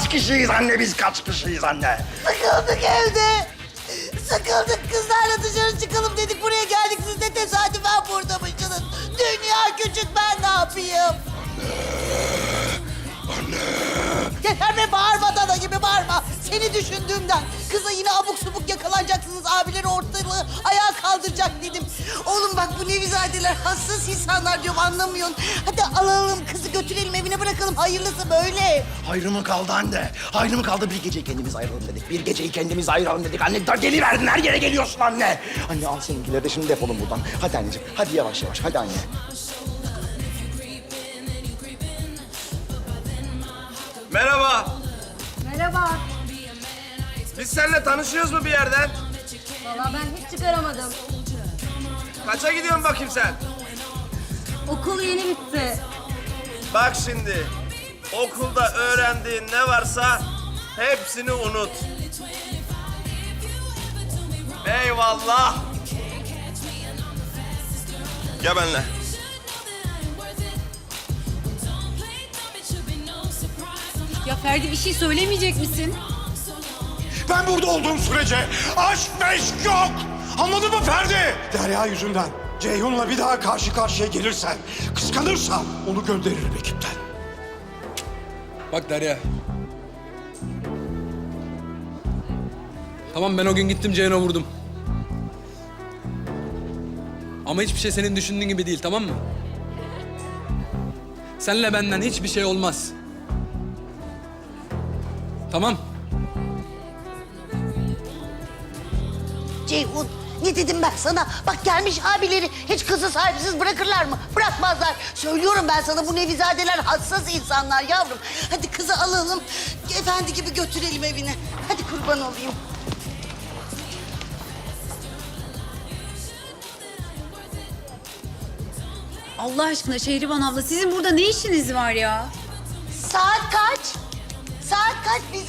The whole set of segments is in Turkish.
kaç kişiyiz anne biz kaç kişiyiz anne? Sıkıldık evde. Sıkıldık kızlarla dışarı çıkalım dedik buraya geldik siz de tesadüfen buradaymışsınız. Dünya küçük ben ne yapayım? Yeter be bağırma dana gibi bağırma. Seni düşündüğümden. Kıza yine abuk subuk yakalanacaksınız. Abileri ortalığı ayağa kaldıracak dedim. Oğlum bak bu nevizadeler hassas insanlar diyorum anlamıyorsun. Hadi alalım kızı götürelim evine bırakalım. Hayırlısı böyle. Hayrı mı kaldı anne? Hayrı mı kaldı? Bir geceyi kendimiz ayıralım dedik. Bir geceyi kendimiz ayıralım dedik. Anne da geliverdin her yere geliyorsun anne. Anne al seninkileri de şimdi defolun buradan. Hadi anneciğim hadi yavaş yavaş hadi anne. Merhaba. Merhaba. Biz seninle tanışıyoruz mu bir yerden? Valla ben hiç çıkaramadım. Kaça gidiyorsun bakayım sen? Okul yeni bitti. Bak şimdi. Okulda öğrendiğin ne varsa hepsini unut. Eyvallah. Gel benimle. Ya Ferdi bir şey söylemeyecek misin? Ben burada olduğum sürece aşk meşk yok. Anladın mı Ferdi? Derya yüzünden Ceyhun'la bir daha karşı karşıya gelirsen, kıskanırsan onu gönderirim ekipten. Bak Derya. Tamam ben o gün gittim Ceyhun'a vurdum. Ama hiçbir şey senin düşündüğün gibi değil tamam mı? Senle benden hiçbir şey olmaz. Tamam. Ceyhun ne dedim ben sana? Bak gelmiş abileri hiç kızı sahipsiz bırakırlar mı? Bırakmazlar. Söylüyorum ben sana bu nevizadeler hassas insanlar yavrum. Hadi kızı alalım. Efendi gibi götürelim evine. Hadi kurban olayım. Allah aşkına Şehriban abla sizin burada ne işiniz var ya? Saat kaç? Saat kaç biz...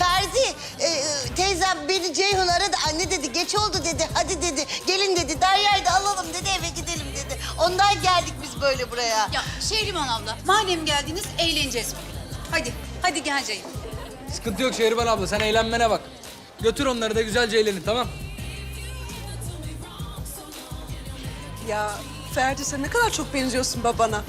Ferdi e, teyzem beni Ceyhun aradı. Anne dedi geç oldu dedi. Hadi dedi. Gelin dedi. Derya'yı da alalım dedi. Eve gidelim dedi. Ondan geldik biz böyle buraya. Ya Şehriman abla, madem geldiniz eğleneceğiz bugün. Hadi, hadi gel Ceyhun. Sıkıntı yok Şehriban abla sen eğlenmene bak. Götür onları da güzelce eğlenin tamam. Ya Ferdi sen ne kadar çok benziyorsun babana.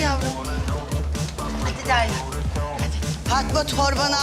Yavrum. Hadi Derya. Hadi. Fatma torbana.